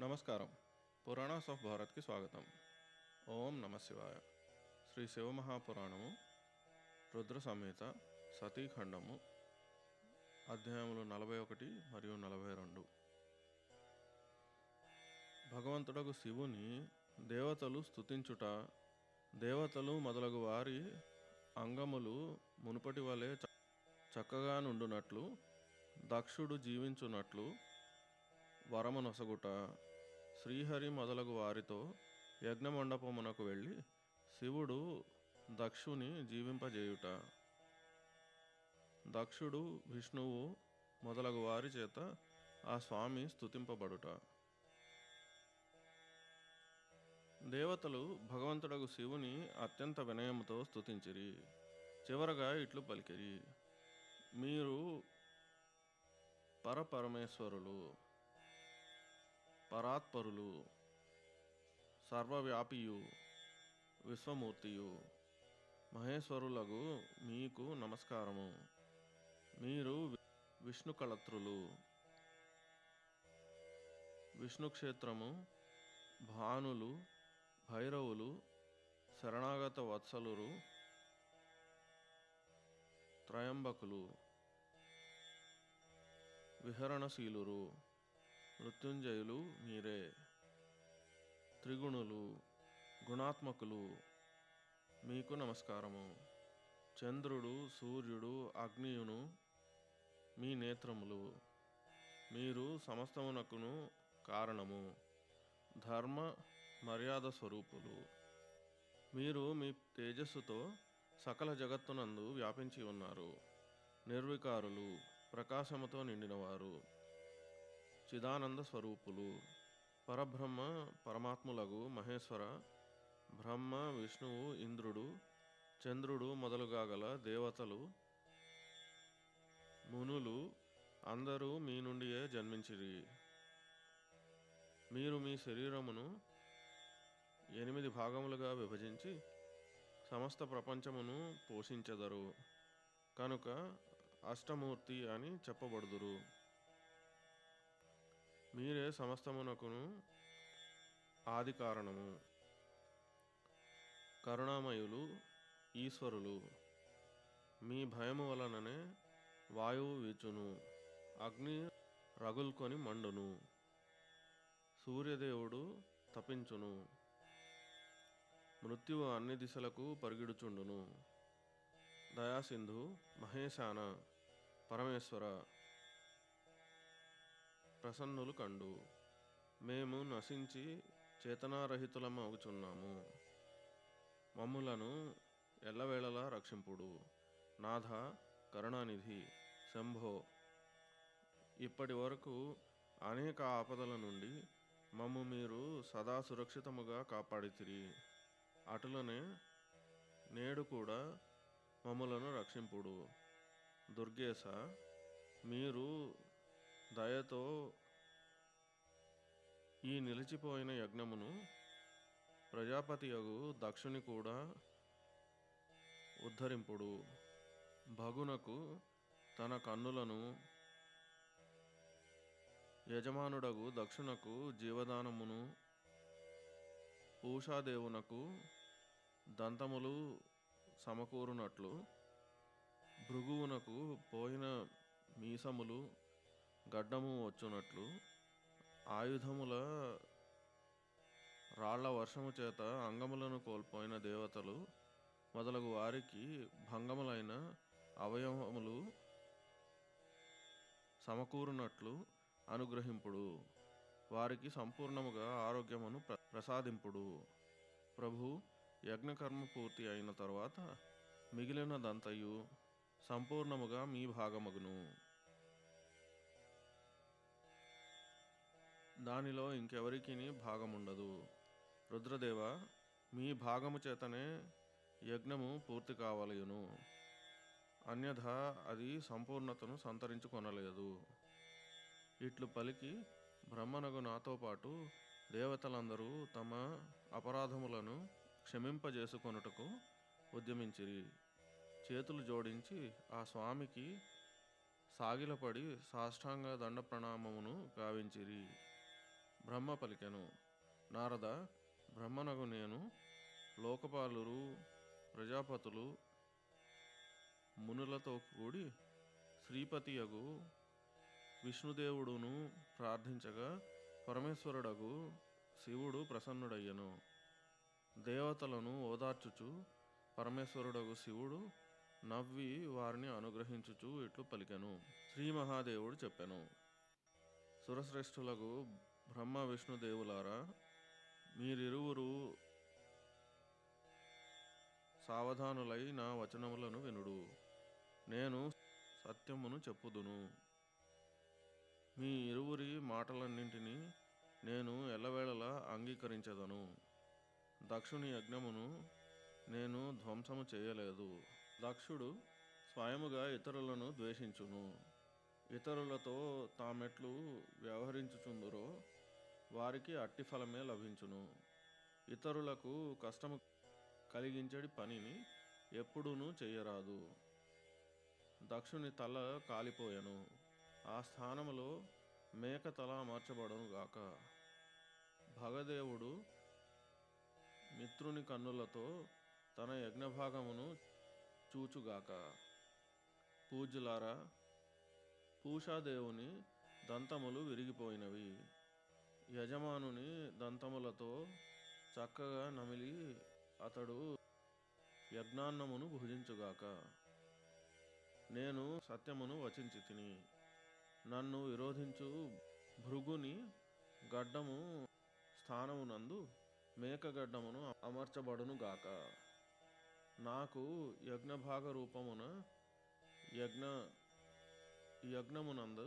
నమస్కారం. పురాణాస్ ఆఫ్ భారత్కి స్వాగతం. ఓం నమ శివాయ. శ్రీ శివమహాపురాణము రుద్ర సమేత సతీఖండము అధ్యాయములు నలభై ఒకటి మరియు నలభై రెండు భగవంతుడకు శివుని దేవతలు స్తుతించుట దేవతలు మొదలగు వారి అంగములు మునుపటి వలె చక్కగా నుండునట్లు దక్షుడు జీవించున్నట్లు వరమనొసగుట శ్రీహరి మొదలగు వారితో యజ్ఞమండపమునకు వెళ్ళి శివుడు దక్షుని జీవింపజేయుట. దక్షుడు విష్ణువు మొదలగు వారి చేత ఆ స్వామి స్థుతింపబడుట దేవతలు భగవంతుడకు శివుని అత్యంత వినయముతో స్తుతించిరి. చివరగా ఇట్లు పలికిరి. మీరు పరపరమేశ్వరులు. పరాత్పరులు సర్వవ్యాపియు విశ్వమూర్తియు మహేశ్వరులకు మీకు నమస్కారము. మీరు వి- విష్ణు కళత్రులు విష్ణు క్షేత్రము భానులు భైరవులు శరణాగత వత్సలురు త్రయంబకులు విహరణశీలురు మృత్యుంజయులు మీరే. త్రిగుణులు గుణాత్మకులు మీకు నమస్కారము. చంద్రుడు సూర్యుడు అగ్నియును మీ నేత్రములు. మీరు సమస్తమునకును కారణము. ధర్మ మర్యాద స్వరూపులు. మీరు మీ తేజస్సుతో సకల జగత్తునందు వ్యాపించి ఉన్నారు. నిర్వికారులు ప్రకాశముతో నిండినవారు. చిదానంద స్వరూపులు పరబ్రహ్మ పరమాత్ములగు మహేశ్వర బ్రహ్మ విష్ణువు ఇంద్రుడు చంద్రుడు మొదలుగా గల దేవతలు మునులు అందరూ మీ నుండియే జన్మించిరి. మీరు మీ శరీరమును ఎనిమిది భాగములుగా విభజించి సమస్త ప్రపంచమును పోషించెదరు. కనుక అష్టమూర్తి అని చెప్పబడుదురు. మీరే సమస్తమునకును ఆది కారణము. కరుణామయులు ఈశ్వరులు మీ భయము వలననే వాయువు వీచును అగ్ని రగుల్కొని మండును సూర్యదేవుడు తపించును మృత్యువు అన్ని దిశలకు పరిగిడుచుండును. దయాసింధు మహేశాన పరమేశ్వర ప్రసన్నులు కండు. మేము నశించి చేతనారహితులమవుచున్నాము మమ్ములను ఎల్లవేళలా రక్షింపుడు. నాథ కరుణానిధి శంభో. ఇప్పటి వరకు అనేక ఆపదల నుండి మమ్ము మీరు సదా సురక్షితముగా కాపాడితిరి. అటులనే నేడు కూడా మమ్ములను రక్షింపుడు. దుర్గేశ మీరు దయతో ఈ నిలిచిపోయిన యజ్ఞమును ప్రజాపతియగు దక్షుని కూడా ఉద్ధరింపుడు. భగునకు తన కన్నులను యజమానుడగు దక్షునకు జీవదానమును పూషాదేవునకు దంతములు సమకూరునట్లు భృగువునకు పోయిన మీసములు గడ్డము వచ్చునట్లు ఆయుధముల రాళ్ళ వర్షము చేత అంగములను కోల్పోయిన దేవతలు మొదలగు వారికి భంగములైన అవయవములు సమకూరునట్లు అనుగ్రహింపుడు. వారికి సంపూర్ణముగా ఆరోగ్యమును ప్ర- ప్రసాదింపుడు. ప్రభు యజ్ఞకర్మ పూర్తి అయిన తర్వాత మిగిలినదంతయు సంపూర్ణముగా మీ భాగమగును. దానిలో ఇంకెవరికి భాగముండదు. రుద్రదేవ మీ భాగము చేతనే యజ్ఞము పూర్తి కావలయును అన్యథా అది సంపూర్ణతను సంతరించుకొనలేదు. ఇట్లు పలికి బ్రహ్మనగు నాతో పాటు దేవతలందరూ తమ అపరాధములను క్షమింపజేసుకొనుటకు ఉద్యమించిరి. చేతులు జోడించి ఆ స్వామికి సాగిలపడి సాష్టాంగ దండ ప్రణామమును గావించిరి. బ్రహ్మ పలికెను. నారద బ్రహ్మనగు నేను లోకపాలురు ప్రజాపతులు మునులతో కూడి శ్రీపతియగు విష్ణుదేవుడును ప్రార్థించగా పరమేశ్వరుడగు శివుడు ప్రసన్నుడయ్యను. దేవతలను ఓదార్చుచు పరమేశ్వరుడగు శివుడు నవ్వి వారిని అనుగ్రహించుచు ఇట్లు పలికెను. శ్రీ మహాదేవుడు చెప్పెను. సురశ్రేష్ఠులకు బ్రహ్మ విష్ణుదేవులారా మీరిరువురు సావధానులై నా వచనములను వినుడు. నేను సత్యమును చెప్పుదును. మీ ఇరువురి మాటలన్నింటినీ నేను ఎల్లవేళలా అంగీకరించదను. దక్షుని యజ్ఞమును నేను ధ్వంసము చేయలేదు. దక్షుడు స్వయముగా ఇతరులను ద్వేషించును. ఇతరులతో తామెట్లు వ్యవహరించుచుందురో వారికి అట్టి ఫలమే లభించును. ఇతరులకు కష్టము కలిగించడి పనిని ఎప్పుడూనూ చేయరాదు దక్షుని తల కాలిపోయెను. ఆ స్థానములో మేక తల అమర్చబడును గాక. భగదేవుడు మిత్రుని కన్నులతో తన యజ్ఞభాగమును చూచుగాక పూజలారా పూషాదేవుని దంతములు విరిగిపోయినవి. యజమానుని దంతములతో చక్కగా నమిలి అతడు యజ్ఞాన్నమును భుజించుగాక నేను సత్యమును వచించి తిని నన్ను విరోధించు భృగుని గడ్డము స్థానమునందు మేకగడ్డమును అమర్చబడును గాక నాకు యజ్ఞభాగ రూపమున యజ్ఞ యజ్ఞమునందు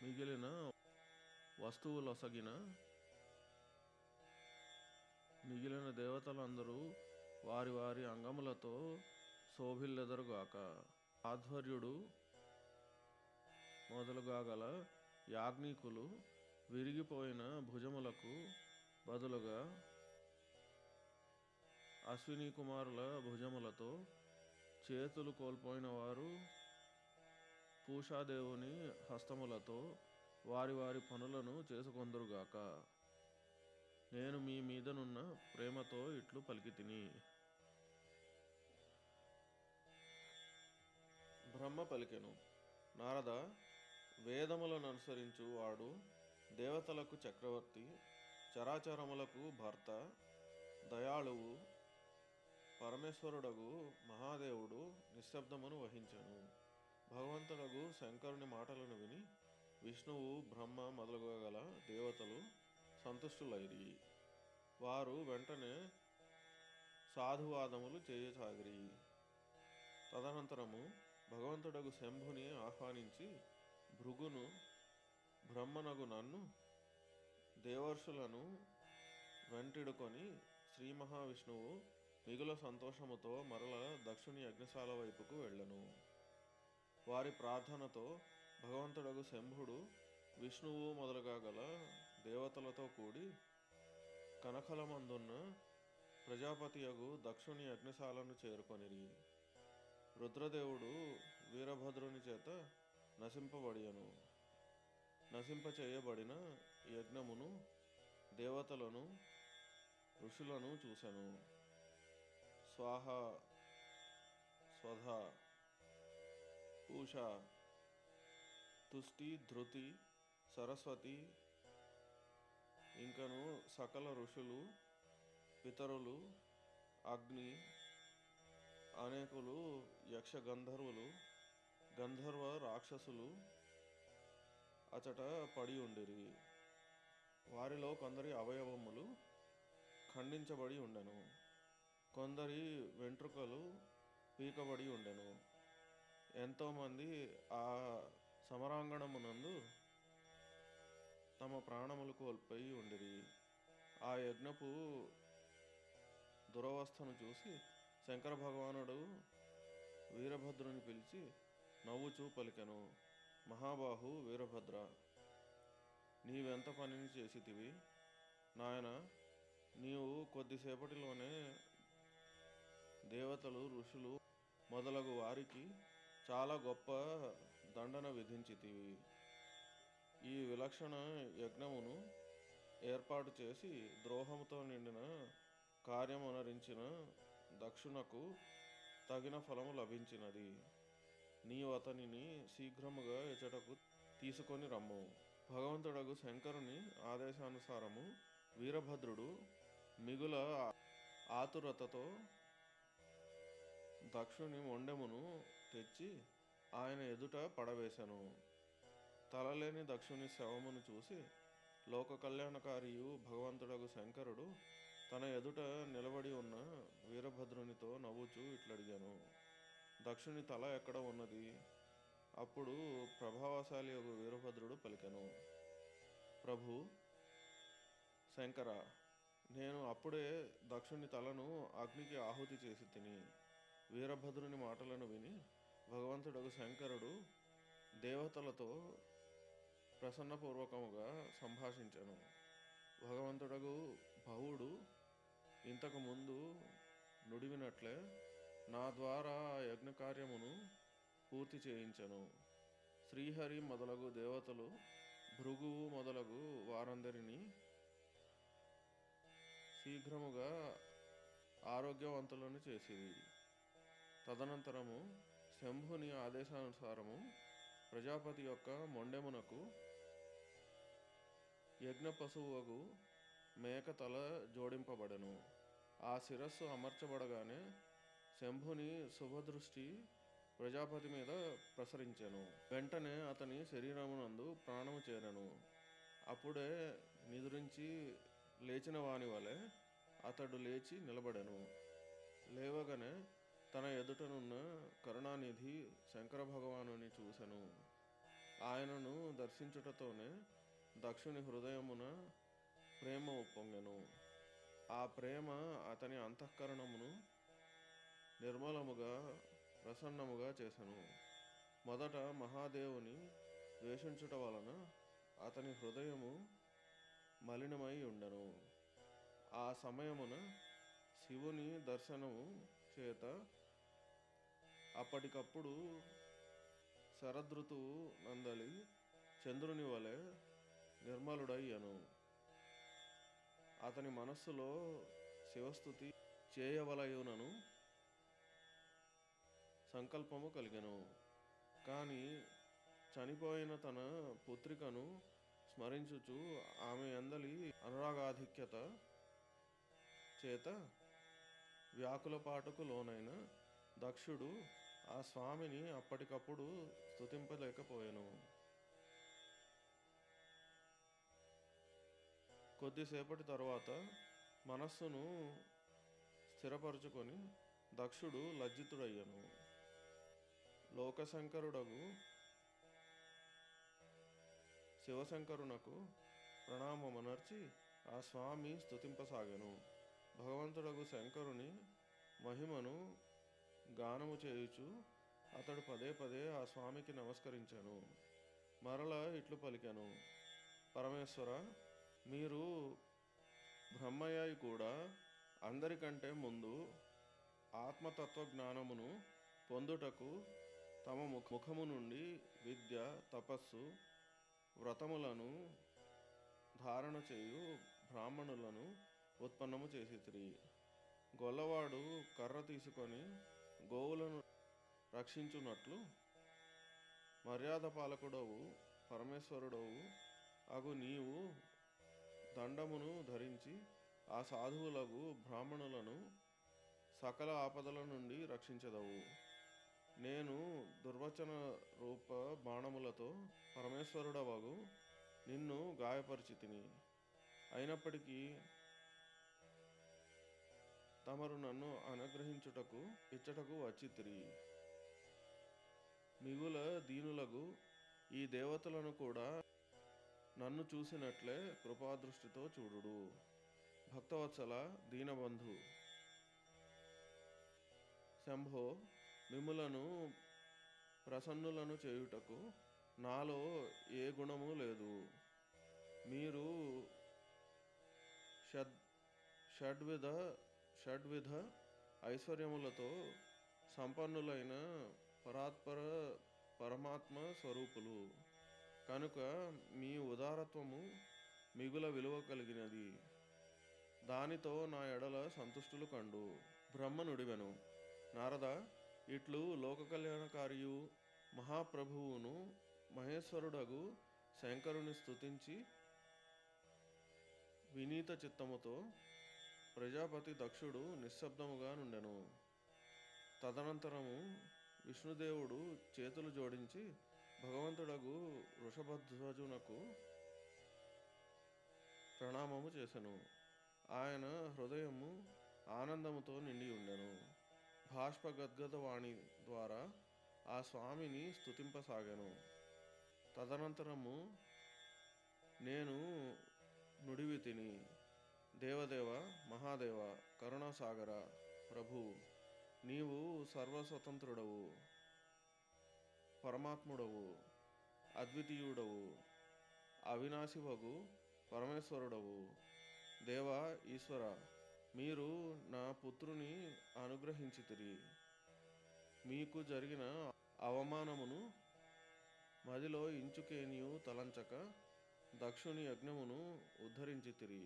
మిగిలిన వస్తువులొసగిన మిగిలిన దేవతలందరూ వారి వారి అంగములతో శోభిల్లెదరుగాక. ఆధ్వర్యుడు మొదలుగాగల యాజ్ఞికులు విరిగిపోయిన భుజములకు బదులుగా అశ్విని కుమారుల భుజములతో చేతులు కోల్పోయిన వారు పూషాదేవుని హస్తములతో వారి వారి పనులను చేసుకొందురుగాక. నేను మీ మీదనున్న ప్రేమతో ఇట్లు పలికి తిని బ్రహ్మ పలికెను. నారద వేదములను అనుసరించు వాడు దేవతలకు చక్రవర్తి చరాచరములకు భర్త దయాళువు పరమేశ్వరుడగు మహాదేవుడు నిశ్శబ్దమును వహించను. భగవంతుడగు శంకరుని మాటలను విని విష్ణువు బ్రహ్మ మొదలుగల దేవతలు సంతుష్టులైరి. వారు వెంటనే సాధువాదములు చేయసాగిరి తదనంతరము భగవంతుడగు శంభుని ఆహ్వానించి భృగును బ్రహ్మనగు నన్ను దేవర్షులను వెంటిడుకొని శ్రీ మహావిష్ణువు మిగుల సంతోషముతో మరల దక్షుని అగ్నిశాల వైపుకు వెళ్ళను. వారి ప్రార్థనతో భగవంతుడగు శంభుడు విష్ణువు మొదలుగా గల దేవతలతో కూడి కనకలమందున్న ప్రజాపతియగు దక్షుని యజ్ఞశాలను చేరుకొనిరి. రుద్రదేవుడు వీరభద్రుని చేత నశింపబడియను. నశింపచేయబడిన యజ్ఞమును దేవతలను ఋషులను చూసెను. స్వాహ స్వధ పూష తుష్టి ధృతి సరస్వతి ఇంకను సకల ఋషులు పితరులు అగ్ని అనేకులు యక్ష గంధర్వులు గంధర్వ రాక్షసులు అచట పడి ఉండిరి. వారిలో కొందరి అవయవములు ఖండించబడి ఉండెను. కొందరి వెంట్రుకలు పీకబడి ఉండెను. ఎంతోమంది ఆ సమరాంగణమునందు తమ ప్రాణములు కోల్పోయి ఉండిరి. ఆ యజ్ఞపు దురవస్థను చూసి శంకర భగవానుడు వీరభద్రుని పిలిచి నవ్వుచూ పలికెను మహాబాహు వీరభద్ర! నీవెంత పనిని చేసితివి? నాయన నీవు కొద్దిసేపటిలోనే దేవతలు ఋషులు మొదలగు వారికి చాలా గొప్ప దండన విధించితివి ఈ విలక్షణ యజ్ఞమును ఏర్పాటు చేసి ద్రోహముతో నిండిన కార్యమనరించిన దక్షునకు తగిన ఫలము లభించినది. నీవు అతనిని శీఘ్రముగా ఎచటకు తీసుకొని రమ్ము. భగవంతుడగు శంకరుని ఆదేశానుసారము వీరభద్రుడు మిగుల ఆతురతతో దక్షుని మొండెమును తెచ్చి ఆయన ఎదుట పడవేశను. తలలేని దక్షుని శవమును చూసి లోక కళ్యాణకారియు భగవంతుడగు శంకరుడు తన ఎదుట నిలబడి ఉన్న వీరభద్రునితో నవ్వుచూ ఇట్లడిగాను. దక్షుని తల ఎక్కడ ఉన్నది? అప్పుడు ప్రభావశాలి ఒక వీరభద్రుడు పలికెను. ప్రభు శంకర నేను అప్పుడే దక్షుని తలను అగ్నికి ఆహుతి చేసి తిని వీరభద్రుని మాటలను విని భగవంతుడగు శంకరుడు దేవతలతో ప్రసన్నపూర్వకముగా సంభాషించను. భగవంతుడగు భవుడు ఇంతకు ముందు నుడివినట్లే నా ద్వారా ఆ పూర్తి చేయించను. శ్రీహరి మొదలగు దేవతలు భృగువు మొదలగు వారందరినీ శీఘ్రముగా ఆరోగ్యవంతులను చేసేది తదనంతరము శంభుని ఆదేశానుసారము ప్రజాపతి యొక్క మొండెమునకు యజ్ఞ పశువుకు మేక తల జోడింపబడెను. ఆ శిరస్సు అమర్చబడగానే శంభుని శుభదృష్టి ప్రజాపతి మీద ప్రసరించెను. వెంటనే అతని శరీరమునందు ప్రాణము చేరెను. అప్పుడే నిద్రించి లేచిన వాని వలె అతడు లేచి నిలబడెను. లేవగానే తన ఎదుటనున్న కరుణానిధి శంకర భగవానుని చూసెను. ఆయనను దర్శించుటతోనే దక్షుని హృదయమున ప్రేమ ఉప్పొంగెను. ఆ ప్రేమ అతని అంతఃకరణమును నిర్మలముగా ప్రసన్నముగా చేసెను. మొదట మహాదేవుని ద్వేషించుట వలన అతని హృదయము మలినమై ఉండను. ఆ సమయమున శివుని దర్శనము చేత అప్పటికప్పుడు శరదృతువు నందలి చంద్రుని వలె నిర్మలుడయ్యను అతని మనస్సులో శివస్థుతి చేయవలయునను సంకల్పము కలిగెను. కానీ చనిపోయిన తన పుత్రికను స్మరించుచు ఆమె అందలి అనురాగాధిక్యత చేత వ్యాకులపాటుకు లోనైన దక్షుడు ఆ స్వామిని అప్పటికప్పుడు స్థుతింపలేకపోయాను కొద్దిసేపటి తర్వాత మనస్సును స్థిరపరుచుకొని దక్షుడు లజ్జితుడయ్యను. లోకశంకరుడగు శివశంకరునకు ప్రణామమనర్చి ఆ స్వామి స్థుతింపసాగను భగవంతుడగు శంకరుని మహిమను గానము చేయుచు అతడు పదే పదే ఆ స్వామికి నమస్కరించాను. మరల ఇట్లు పలికాను. పరమేశ్వర మీరు బ్రహ్మయ్య కూడా అందరికంటే ముందు ఆత్మతత్వ జ్ఞానమును పొందుటకు తమ ముఖము నుండి విద్య తపస్సు వ్రతములను ధారణ చేయు బ్రాహ్మణులను ఉత్పన్నము చేసితిరి. గొల్లవాడు కర్ర తీసుకొని గోవులను రక్షించున్నట్లు మర్యాద పాలకుడవు పరమేశ్వరుడవు అగు నీవు దండమును ధరించి ఆ సాధువులకు బ్రాహ్మణులను సకల ఆపదల నుండి రక్షించదవు. నేను దుర్వచన రూప బాణములతో పరమేశ్వరుడవగు నిన్ను గాయపరిచితిని. అయినప్పటికీ తమరు నన్ను అనుగ్రహించుటకు ఇచ్చటకు వచ్చితిరి. మిగుల దీనులకు ఈ దేవతలను కూడా నన్ను చూసినట్లే కృపాదృష్టితో చూడుడు. భక్తవత్సల దీనబంధు. శంభో మిములను ప్రసన్నులను చేయుటకు నాలో ఏ గుణము లేదు. మీరు షడ్ షడ్విధ షడ్విధ ఐశ్వర్యములతో సంపన్నులైన పరాత్పర పరమాత్మ స్వరూపులు. కనుక మీ ఉదారత్వము మిగుల విలువ కలిగినది. దానితో నా ఎడల సంతుష్టులు కండు. బ్రహ్మనుడివెను. నారద ఇట్లు లోక కళ్యాణకారియు మహాప్రభువును మహేశ్వరుడగు శంకరుని స్తుతించి వినీత చిత్తముతో ప్రజాపతి దక్షుడు నిశ్శబ్దముగా నుండెను. తదనంతరము విష్ణుదేవుడు చేతులు జోడించి భగవంతుడగు వృషభధ్వజునకు ప్రణామము చేసెను. ఆయన హృదయము ఆనందముతో నిండి ఉండెను. భాష్ప గద్గదవాణి ద్వారా ఆ స్వామిని స్తుతింపసాగాను. తదనంతరము నేను నుడివి తిని దేవదేవ మహాదేవ కరుణాసాగర ప్రభు నీవు సర్వస్వతంత్రుడవు పరమాత్ముడవు అద్వితీయుడవు అవినాశివగు పరమేశ్వరుడవు. దేవ ఈశ్వర మీరు నా పుత్రుని అనుగ్రహించితిరి. మీకు జరిగిన అవమానమును మదిలో ఇంచుకేనియు తలంచక దక్షుని యజ్ఞమును ఉద్ధరించితిరి.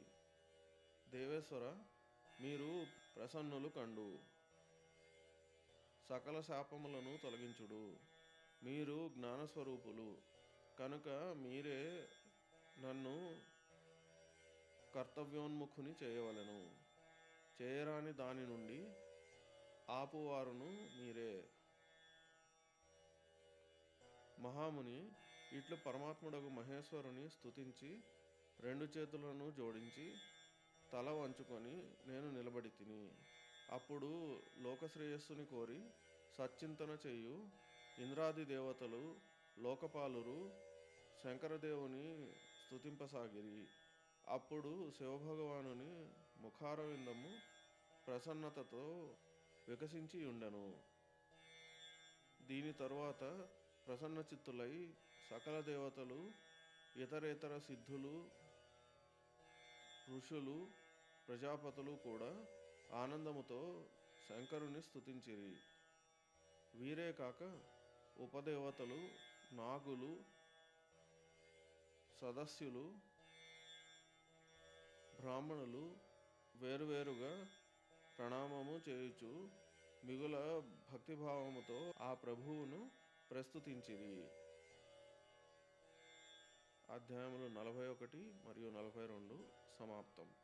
దేవేశ్వర మీరు ప్రసన్నులు కండు. సకల శాపములను తొలగించుడు. మీరు జ్ఞానస్వరూపులు. కనుక మీరే నన్ను కర్తవ్యోన్ముఖుని చేయవలెను. చేయరాని దాని నుండి ఆపువారును మీరే. మహాముని ఇట్లు పరమాత్ముడకు మహేశ్వరుని స్తుతించి రెండు చేతులను జోడించి తల వంచుకొని నేను నిలబడి తిని అప్పుడు లోకశ్రేయస్సుని కోరి సచ్చింతన చేయు ఇంద్రాది దేవతలు లోకపాలురు శంకరదేవుని స్తుతింపసాగిరి. అప్పుడు శివభగవానుని ముఖారవిందము ప్రసన్నతతో వికసించి ఉండెను. దీని తరువాత ప్రసన్న చిత్తులై సకల దేవతలు ఇతరేతర సిద్ధులు ఋషులు ప్రజాపతులు కూడా ఆనందముతో శంకరుని స్తుతించిరి. వీరే కాక ఉపదేవతలు నాగులు సదస్యులు బ్రాహ్మణులు వేరువేరుగా ప్రణామము చేయుచు మిగుల భక్తిభావముతో ఆ ప్రభువును ప్రస్తుతించిరి. అధ్యాయములు నలభై ఒకటి మరియు నలభై రెండు సమాప్తం.